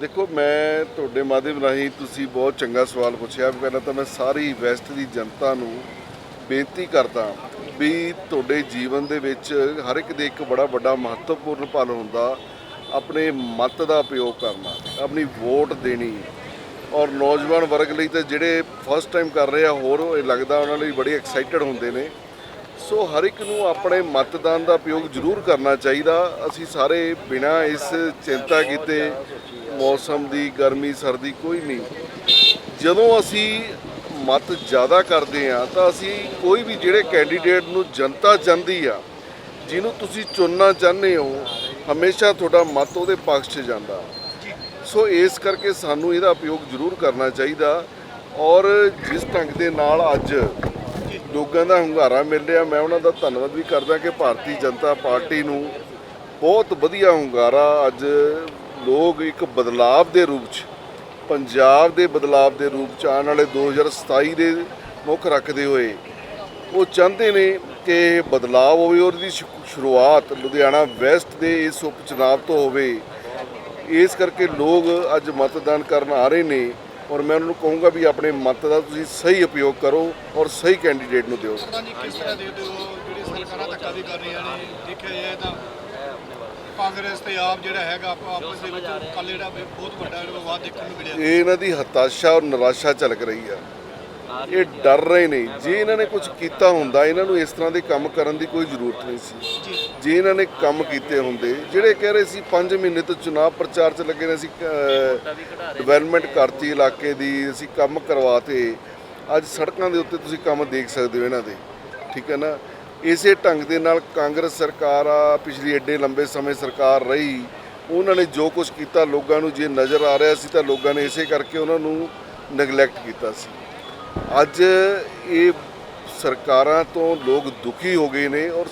ਦੇਖੋ, ਮੈਂ ਤੁਹਾਡੇ ਮਾਧਿਅਮ ਰਾਹੀਂ ਤੁਸੀਂ ਬਹੁਤ ਚੰਗਾ ਸਵਾਲ ਪੁੱਛਿਆ ਪਹਿਲਾਂ ਤਾਂ ਮੈਂ ਸਾਰੀ ਵੈਸਟ ਦੀ ਜਨਤਾ ਨੂੰ ਬੇਨਤੀ ਕਰਦਾ ਵੀ ਤੁਹਾਡੇ ਜੀਵਨ ਦੇ ਵਿੱਚ ਹਰ ਇੱਕ ਦੇ ਇੱਕ ਬੜਾ ਵੱਡਾ ਮਹੱਤਵਪੂਰਨ ਪਲ ਹੁੰਦਾ, ਆਪਣੇ ਮਤ ਦਾ ਉਪਯੋਗ ਕਰਨਾ, ਆਪਣੀ ਵੋਟ ਦੇਣੀ। ਔਰ ਨੌਜਵਾਨ ਵਰਗ ਲਈ ਤਾਂ ਜਿਹੜੇ ਫਸਟ ਟਾਈਮ ਕਰ ਰਹੇ ਆ, ਹੋਰ ਇਹ ਲੱਗਦਾ ਉਹਨਾਂ ਲਈ ਬੜੇ ਐਕਸਾਈਟਡ ਹੁੰਦੇ ਨੇ। ਸੋ ਹਰ ਇੱਕ ਨੂੰ ਆਪਣੇ ਮਤਦਾਨ ਦਾ ਉਪਯੋਗ ਜ਼ਰੂਰ ਕਰਨਾ ਚਾਹੀਦਾ। ਅਸੀਂ ਸਾਰੇ ਬਿਨਾਂ ਇਸ ਚਿੰਤਾ ਕੀਤੇ ਮੌਸਮ ਦੀ, ਗਰਮੀ, ਸਰਦੀ ਕੋਈ ਨਹੀਂ। ਜਦੋਂ ਅਸੀਂ ਮਤ ਜ਼ਿਆਦਾ ਕਰਦੇ ਆ ਤਾਂ ਅਸੀਂ ਕੋਈ ਵੀ ਜਿਹੜੇ ਕੈਂਡੀਡੇਟ ਨੂੰ ਜਨਤਾ ਚਾਹੁੰਦੀ ਆ, ਜਿਹਨੂੰ ਤੁਸੀਂ ਚੁਣਨਾ ਚਾਹੁੰਦੇ ਹੋ, ਹਮੇਸ਼ਾ ਤੁਹਾਡਾ ਮਤ ਉਹਦੇ ਪੱਖ 'ਚ ਜਾਂਦਾ। ਸੋ ਇਸ ਕਰਕੇ ਸਾਨੂੰ ਇਹਦਾ ਉਪਯੋਗ ਜ਼ਰੂਰ ਕਰਨਾ ਚਾਹੀਦਾ। ਔਰ ਜਿਸ ਢੰਗ ਦੇ ਨਾਲ ਅੱਜ ਲੋਕਾਂ ਦਾ ਹੁੰਗਾਰਾ ਮਿਲ ਰਿਹਾ, ਮੈਂ ਉਹਨਾਂ ਦਾ ਧੰਨਵਾਦ ਵੀ ਕਰਦਾ ਕਿ ਭਾਰਤੀ ਜਨਤਾ ਪਾਰਟੀ ਨੂੰ ਬਹੁਤ ਵਧੀਆ ਹੁੰਗਾਰਾ ਅੱਜ ਲੋਕ ਇੱਕ ਬਦਲਾਵ ਦੇ ਰੂਪ 'ਚ ਪੰਜਾਬ ਦੇ ਬਦਲਾਵ ਦੇ ਰੂਪ 'ਚ ਆਉਣ ਵਾਲੇ 2027 ਦੇ ਮੁੱਖ ਰੱਖਦੇ ਹੋਏ ਉਹ ਚਾਹੁੰਦੇ ਨੇ ਕਿ ਬਦਲਾਅ ਹੋਵੇ ਔਰ ਦੀ ਸ਼ੁਰੂਆਤ ਲੁਧਿਆਣਾ ਵੈਸਟ ਦੇ ਇਸ ਉਪ ਚੁਣਾਵ ਤੋਂ ਹੋਵੇ। ਇਸ ਕਰਕੇ ਲੋਕ ਅੱਜ ਮਤਦਾਨ ਕਰਨ ਆ ਰਹੇ ਨੇ ਔਰ ਮੈਂ ਉਹਨਾਂ ਨੂੰ ਕਹੂੰਗਾ ਵੀ ਆਪਣੇ ਮਤ ਦਾ ਤੁਸੀਂ ਸਹੀ ਉਪਯੋਗ ਕਰੋ ਔਰ ਸਹੀ ਕੈਂਡੀਡੇਟ ਨੂੰ ਦਿਓ। ਸਰਦਾਰ ਜੀ ਕਿਸ ਤਰ੍ਹਾਂ ਦੇਖਦੇ ਹੋ ਜਿਹੜੀ ਸਰਕਾਰਾਂ ਧੱਕਾ ਵੀ ਕਰ ਰਹੀਆਂ ਨੇ ਦੇਖਿਆ ਜਾਏ ਤਾਂ ਕਾਂਗਰਸ ਤੇ ਆਪ ਜਿਹੜਾ ਹੈਗਾ ਆਪ- ਆਪਸ ਦੇ ਵਿੱਚ ਕੱਲ ਜਿਹੜਾ ਬਹੁਤ ਵੱਡਾ ਜਿਹੜਾ ਵਿਵਾਦ ਦੇਖਣ ਨੂੰ ਮਿਲਿਆ। ਇਹ ਇਹਨਾਂ ਦੀ ਹਤਾਸ਼ਾ ਔਰ ਨਿਰਾਸ਼ਾ ਝਲਕ ਰਹੀ ਆ। ਇਹ ਡਰ ਰਹੇ ਨੇ। ਜੇ ਇਹਨਾਂ ਨੇ ਕੁਝ ਕੀਤਾ ਹੁੰਦਾ ਇਹਨਾਂ ਨੂੰ ਇਸ ਤਰ੍ਹਾਂ ਦੇ ਕੰਮ ਕਰਨ ਦੀ ਕੋਈ ਜ਼ਰੂਰਤ ਨਹੀਂ ਸੀ। ਜੀ। ਇਹਨਾਂ ਨੇ ਕੰਮ ਕੀਤੇ ਹੁੰਦੇ ਜਿਹੜੇ ਕਹਿ ਰਹੇ ਸੀ 5 ਮਹੀਨੇ ਤੋਂ ਚੁਣਾਵ ਪ੍ਰਚਾਰ 'ਚ ਲੱਗੇ ਨੇ ਅਸੀਂ ਡਿਵੈਲਪਮੈਂਟ ਕਰਤੀ ਇਲਾਕੇ ਦੀ ਅਸੀਂ ਕੰਮ ਕਰਵਾਤੇ ਅੱਜ ਸੜਕਾਂ ਦੇ ਉੱਤੇ ਤੁਸੀਂ ਕੰਮ ਦੇਖ ਸਕਦੇ ਹੋ ਇਹਨਾਂ ਦੇ। ਠੀਕ ਹੈ ਨਾ? ਇਸੇ ਢੰਗ ਦੇ ਨਾਲ ਕਾਂਗਰਸ ਸਰਕਾਰ ਆ, ਪਿਛਲੀ ਐਡੇ ਲੰਬੇ ਸਮੇਂ ਸਰਕਾਰ ਰਹੀ, ਉਹਨਾਂ ਨੇ ਜੋ ਕੁਝ ਕੀਤਾ ਲੋਕਾਂ ਨੂੰ ਜੇ ਨਜ਼ਰ ਆ ਰਿਹਾ ਸੀ ਤਾਂ ਲੋਕਾਂ ਨੇ ਇਸੇ ਕਰਕੇ ਉਹਨਾਂ ਨੂੰ ਨੈਗਲੈਕਟ ਕੀਤਾ ਸੀ। ਅੱਜ ਇਹ ਸਰਕਾਰਾਂ ਤੋਂ ਲੋਕ ਦੁਖੀ ਹੋ ਗਏ ਨੇ ਔਰ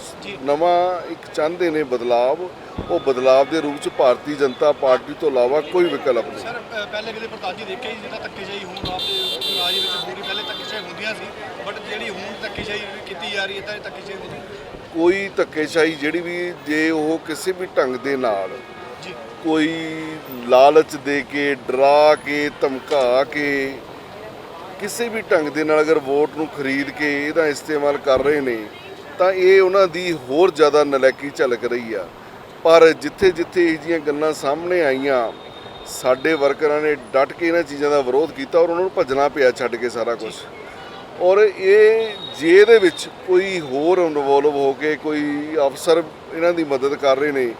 ਨਵਾਂ ਇੱਕ ਚਾਹੁੰਦੇ ਨੇ ਬਦਲਾਵ ਉਹ ਬਦਲਾਵ ਦੇ ਰੂਪ ਚ ਭਾਰਤੀ ਜਨਤਾ ਪਾਰਟੀ ਤੋਂ ਇਲਾਵਾ ਕੋਈ ਵਿਕਲਪ ਨਹੀਂ। ਸਰ ਪਹਿਲੇ ਕਿਤੇ ਪ੍ਰਧਾਨ ਜੀ ਦੇਖਿਆ ਹੀ ਜਿਹੜਾ ਧੱਕੇਸ਼ਾਹੀ ਹੁਣ ਆਪਦੇ ਰਾਜ ਵਿੱਚ ਰਹੀ ਪਹਿਲੇ ਧੱਕੇਸ਼ਾਹੀ ਹੁੰਦੀਆਂ ਸੀ ਬਟ ਜਿਹੜੀ ਹੁਣ ਧੱਕੇਸ਼ਾਹੀ ਕੀਤੀ ਜਾ ਰਹੀ ਹੈ ਤਾਂ ਧੱਕੇਸ਼ਾਹੀ ਹੁੰਦੀ। ਕੋਈ ਧੱਕੇਸ਼ਾਹੀ ਜਿਹੜੀ ਵੀ ਜੇ ਉਹ ਕਿਸੇ ਵੀ ਢੰਗ ਦੇ ਨਾਲ ਕੋਈ ਲਾਲਚ ਦੇ ਕੇ ਡਰਾ ਕੇ ਧਮਕਾ ਕੇ ਕਿਸੇ ਵੀ ਢੰਗ ਦੇ ਨਾਲ ਅਗਰ ਵੋਟ ਨੂੰ ਖਰੀਦ ਕੇ ਇਹਦਾ ਇਸਤੇਮਾਲ ਕਰ ਰਹੇ ਨੇ, ਤਾਂ ਇਹ ਉਹਨਾਂ ਦੀ ਹੋਰ ਜ਼ਿਆਦਾ ਨਲੈਕੀ ਝਲਕ ਰਹੀ ਆ। ਪਰ ਜਿੱਥੇ ਜਿੱਥੇ ਇਹ ਜੀਆਂ ਗੱਲਾਂ ਸਾਹਮਣੇ ਆਈਆਂ, ਸਾਡੇ ਵਰਕਰਾਂ ਨੇ ਡਟ ਕੇ ਇਹਨਾਂ ਚੀਜ਼ਾਂ ਦਾ ਵਿਰੋਧ ਕੀਤਾ ਔਰ ਉਹਨਾਂ ਨੂੰ ਭੱਜਣਾ ਪਿਆ ਛੱਡ ਕੇ ਸਾਰਾ ਕੁਝ। ਔਰ ਇਹ ਜੇ ਦੇ ਵਿੱਚ ਕੋਈ ਹੋਰ ਇਨਵੋਲਵ ਹੋ ਕੇ ਕੋਈ ਅਫਸਰ ਇਹਨਾਂ ਦੀ ਮਦਦ ਕਰ ਰਹੇ ਨੇ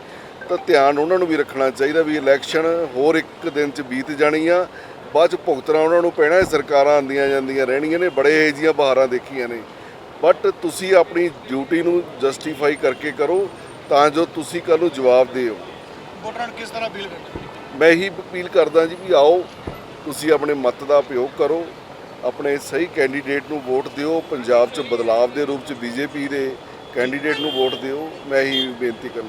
ਤਾਂ ਧਿਆਨ ਉਹਨਾਂ ਨੂੰ ਵੀ ਰੱਖਣਾ ਚਾਹੀਦਾ ਵੀ ਇਲੈਕਸ਼ਨ ਹੋਰ ਇੱਕ ਦਿਨ ਚ ਬੀਤ ਜਾਣੀ ਆ। ਬਾਅਦ ਚ ਭੁਗਤਣਾ ਉਹਨਾਂ ਨੂੰ ਪੈਣਾ ਇਹ ਸਰਕਾਰਾਂ ਆਂਦੀਆਂ ਜਾਂਦੀਆਂ ਰਹਿਣੀਆਂ ਨੇ ਬੜੇ ਇਹ ਜੀਆਂ ਬਹਾਰਾਂ ਦੇਖੀਆਂ ਨੇ। ਬਟ ਤੁਸੀਂ ਆਪਣੀ ਡਿਊਟੀ ਨੂੰ ਜਸਟੀਫਾਈ ਕਰਕੇ ਕਰੋ ਤਾਂ ਜੋ ਤੁਸੀਂ ਕੱਲ ਨੂੰ ਜਵਾਬ ਦਿਓ। ਵੋਟਰਾਂ ਨੂੰ ਕਿਸ ਤਰ੍ਹਾਂ ਅਪੀਲ ਕਰਦੇ ਮੈਂ ਇਹੀ ਅਪੀਲ ਕਰਦਾ ਜੀ ਵੀ ਆਓ ਤੁਸੀਂ ਆਪਣੇ ਮਤ ਦਾ ਉਪਯੋਗ ਕਰੋ ਆਪਣੇ ਸਹੀ ਕੈਂਡੀਡੇਟ ਨੂੰ ਵੋਟ ਦਿਓ ਪੰਜਾਬ 'ਚ ਬਦਲਾਵ ਦੇ ਰੂਪ 'ਚ ਬੀਜੇਪੀ ਦੇ ਕੈਂਡੀਡੇਟ ਨੂੰ ਵੋਟ ਦਿਓ ਮੈਂ ਇਹੀ ਬੇਨਤੀ ਕਰਨੀ